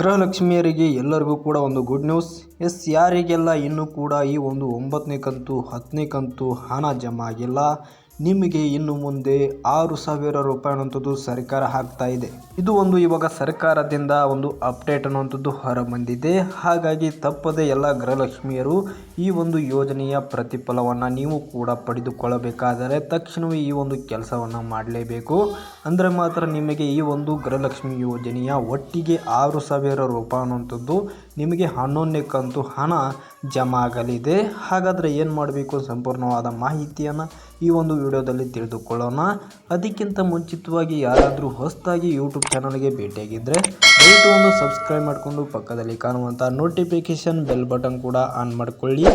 ಗೃಹಲಕ್ಷ್ಮಿಯರಿಗೆ ಎಲ್ಲರಿಗೂ ಕೂಡ ಒಂದು ಗುಡ್ ನ್ಯೂಸ್ ಎಸ್, ಯಾರಿಗೆಲ್ಲ ಇನ್ನೂ ಕೂಡ ಈ ಒಂದು ಒಂಬತ್ತನೇ ಕಂತು, ಹತ್ತನೇ ಕಂತು ಹಣ ಜಮಾ ಆಗಿಲ್ಲ ನಿಮಗೆ ಇನ್ನು ಮುಂದೆ ಆರು ಸಾವಿರ ರೂಪಾಯಿ ಅನ್ನುವಂಥದ್ದು ಸರ್ಕಾರ ಹಾಕ್ತಾ ಇದೆ. ಇದು ಒಂದು ಇವಾಗ ಸರ್ಕಾರದಿಂದ ಒಂದು ಅಪ್ಡೇಟ್ ಅನ್ನುವಂಥದ್ದು ಹೊರಬಂದಿದೆ. ಹಾಗಾಗಿ ತಪ್ಪದೆ ಎಲ್ಲ ಗೃಹಲಕ್ಷ್ಮಿಯರು ಈ ಒಂದು ಯೋಜನೆಯ ಪ್ರತಿಫಲವನ್ನು ನೀವು ಕೂಡ ಪಡೆದುಕೊಳ್ಳಬೇಕಾದರೆ ತಕ್ಷಣವೇ ಈ ಒಂದು ಕೆಲಸವನ್ನು ಮಾಡಲೇಬೇಕು. ಅಂದರೆ ಮಾತ್ರ ನಿಮಗೆ ಈ ಒಂದು ಗೃಹಲಕ್ಷ್ಮಿ ಯೋಜನೆಯ ಒಟ್ಟಿಗೆ ಆರು ಸಾವಿರ ರೂಪಾಯಿ ಅನ್ನುವಂಥದ್ದು ನಿಮಗೆ ಹನ್ನೊಂದನೇ ಕಂತು ಹಣ ಜಮಾ ಆಗಲಿದೆ ಹಾಗಾದರೆ ಏನು ಮಾಡಬೇಕು? ಸಂಪೂರ್ಣವಾದ ಮಾಹಿತಿಯನ್ನು ಈ ಒಂದು ವಿಡಿಯೋದಲ್ಲಿ ತಿಳಿದುಕೊಳ್ಳೋಣ. ಅದಕ್ಕಿಂತ ಮುಂಚಿತವಾಗಿ ಯಾರಾದರೂ ಹೊಸದಾಗಿ ಯೂಟ್ಯೂಬ್ ಚಾನಲ್ಗೆ ಭೇಟಿಯಾಗಿದ್ದರೆ ದಯವಿಟ್ಟು ಒಂದು ಸಬ್ಸ್ಕ್ರೈಬ್ ಮಾಡಿಕೊಂಡು ಪಕ್ಕದಲ್ಲಿ ಕಾಣುವಂಥ ನೋಟಿಫಿಕೇಷನ್ ಬೆಲ್ ಬಟನ್ ಕೂಡ ಆನ್ ಮಾಡಿಕೊಳ್ಳಿ.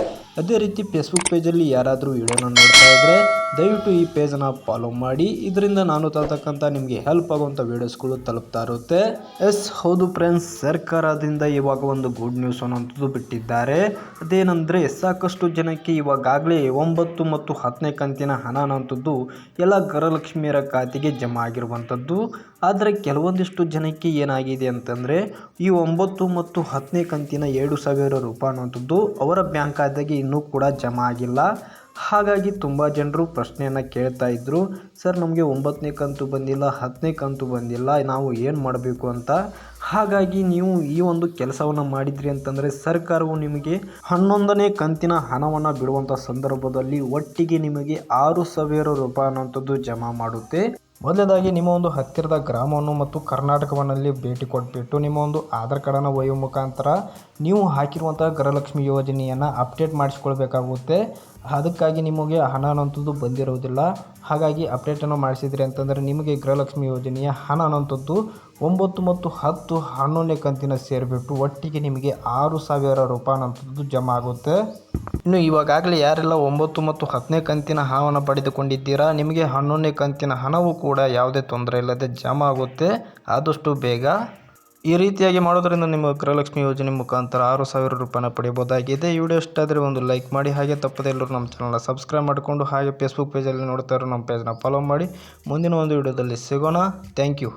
ಅದೇ ರೀತಿ ಫೇಸ್ಬುಕ್ ಪೇಜಲ್ಲಿ ಯಾರಾದರೂ ವಿಡಿಯೋನ ನೋಡ್ತಾ ಇದ್ದರೆ ದಯವಿಟ್ಟು ಈ ಪೇಜನ್ನು ಫಾಲೋ ಮಾಡಿ. ಇದರಿಂದ ನಾನು ತರ್ತಕ್ಕಂಥ ನಿಮಗೆ ಹೆಲ್ಪ್ ಆಗುವಂಥ ವೀಡಿಯೋಸ್ಗಳು ತಲುಪ್ತಾ ಇರುತ್ತೆ. ಎಸ್, ಹೌದು ಫ್ರೆಂಡ್ಸ್ ಸರ್ಕಾರದಿಂದ ಇವಾಗ ಒಂದು ಗುಡ್ ನ್ಯೂಸ್ ಅನ್ನೋಂಥದ್ದು ಬಿಟ್ಟಿದ್ದಾರೆ. ಅದೇನೆಂದರೆ, ಸಾಕಷ್ಟು ಜನಕ್ಕೆ ಇವಾಗಾಗಲೇ ಒಂಬತ್ತು ಮತ್ತು ಹತ್ತನೇ ಕಂತಿನ ಹಣ ಅನ್ನೋಂಥದ್ದು ಎಲ್ಲ ಗೃಹಲಕ್ಷ್ಮಿಯರ ಖಾತೆಗೆ ಜಮಾ ಆಗಿರುವಂಥದ್ದು. ಆದರೆ ಕೆಲವೊಂದಿಷ್ಟು ಜನಕ್ಕೆ ಏನಾಗಿದೆ ಅಂತಂದರೆ, ಈ ಒಂಬತ್ತು ಮತ್ತು ಹತ್ತನೇ ಕಂತಿನ ಎರಡು ಸಾವಿರ ರೂಪಾಯಿ ಅನ್ನುವಂಥದ್ದು ಅವರ ಬ್ಯಾಂಕ್ ಖಾತೆಗೆ ಇನ್ನೂ ಕೂಡ ಜಮಾ ಆಗಿಲ್ಲ. ಹಾಗಾಗಿ ತುಂಬ ಜನರು ಪ್ರಶ್ನೆಯನ್ನು ಕೇಳ್ತಾ ಇದ್ದರು ಸರ್, ನಮಗೆ ಒಂಬತ್ತನೇ ಕಂತು ಬಂದಿಲ್ಲ, ಹತ್ತನೇ ಕಂತು ಬಂದಿಲ್ಲ, ನಾವು ಏನು ಮಾಡಬೇಕು ಅಂತ? ಹಾಗಾಗಿ ನೀವು ಈ ಒಂದು ಕೆಲಸವನ್ನು ಮಾಡಿದ್ರಿ ಅಂತಂದರೆ ಸರ್ಕಾರವು ನಿಮಗೆ ಹನ್ನೊಂದನೇ ಕಂತಿನ ಹಣವನ್ನು ಬಿಡುವಂಥ ಸಂದರ್ಭದಲ್ಲಿ ಒಟ್ಟಿಗೆ ನಿಮಗೆ ಆರು ಸಾವಿರ ರೂಪಾಯಿ ಅನ್ನೋಂಥದ್ದು ಜಮಾ ಮಾಡುತ್ತೆ. ಮೊದಲನೇದಾಗಿ ನಿಮ್ಮ ಒಂದು ಹತ್ತಿರದ ಗ್ರಾಮವನ್ನು ಮತ್ತು ಕರ್ನಾಟಕವನ್ನಲ್ಲಿ ಭೇಟಿ ಕೊಟ್ಬಿಟ್ಟು ನಿಮ್ಮ ಒಂದು ಆಧಾರ್ ಕಾರ್ಡನ್ನು ಒಯ್ಯುವ ಮುಖಾಂತರ ನೀವು ಹಾಕಿರುವಂಥ ಗೃಹಲಕ್ಷ್ಮಿ ಯೋಜನೆಯನ್ನು ಅಪ್ಡೇಟ್ ಮಾಡಿಸ್ಕೊಳ್ಬೇಕಾಗುತ್ತೆ. ಅದಕ್ಕಾಗಿ ನಿಮಗೆ ಹಣ ಅನ್ನೋಂಥದ್ದು ಬಂದಿರುವುದಿಲ್ಲ ಹಾಗಾಗಿ ಅಪ್ಡೇಟನ್ನು ಮಾಡಿಸಿದ್ರಿ ಅಂತಂದರೆ ನಿಮಗೆ ಗೃಹಲಕ್ಷ್ಮಿ ಯೋಜನೆಯ ಹಣ ಅನ್ನೋಂಥದ್ದು ಒಂಬತ್ತು ಮತ್ತು ಹತ್ತು ಹನ್ನೊಂದನೇ ಕಂತಿನ ಸೇರಿಬಿಟ್ಟು ಒಟ್ಟಿಗೆ ನಿಮಗೆ ಆರು ಸಾವಿರ ರೂಪಾಯಿ ಅನ್ನೋಂಥದ್ದು ಜಮಾ ಆಗುತ್ತೆ. ಇನ್ನು ಇವಾಗಲೇ ಯಾರೆಲ್ಲ ಒಂಬತ್ತು ಮತ್ತು ಹತ್ತನೇ ಕಂತಿನ ಹಣವನ್ನು ಪಡೆದುಕೊಂಡಿದ್ದೀರಾ, ನಿಮಗೆ ಹನ್ನೊಂದನೇ ಕಂತಿನ ಹಣವೂ ಕೂಡ ಯಾವುದೇ ತೊಂದರೆ ಇಲ್ಲದೆ ಜಮಾ ಆಗುತ್ತೆ. ಆದಷ್ಟು ಬೇಗ. ಈ ರೀತಿಯಾಗಿ ಮಾಡೋದರಿಂದ ನಿಮ್ಮ ಗೃಹಲಕ್ಷ್ಮಿ ಯೋಜನೆ ಮುಖಾಂತರ ಆರು ಸಾವಿರ ರೂಪಾಯಿನ ಪಡೆಯಬಹುದಾಗಿದೆ ಈ ವಿಡಿಯೋ ಇಷ್ಟ ಆದರೆ ಒಂದು ಲೈಕ್ ಮಾಡಿ, ಹಾಗೆ ತಪ್ಪದೆ ಎಲ್ಲರೂ ನಮ್ಮ ಚಾನಲ್ನ ಸಬ್ಸ್ಕ್ರೈಬ್ ಮಾಡಿಕೊಂಡು, ಹಾಗೆ ಫೇಸ್ಬುಕ್ ಪೇಜಲ್ಲಿ ನೋಡ್ತಾ ಇರೋ ನಮ್ಮ ಪೇಜ್ನ ಫಾಲೋ ಮಾಡಿ. ಮುಂದಿನ ಒಂದು ವಿಡಿಯೋದಲ್ಲಿ ಸಿಗೋಣ. Thank you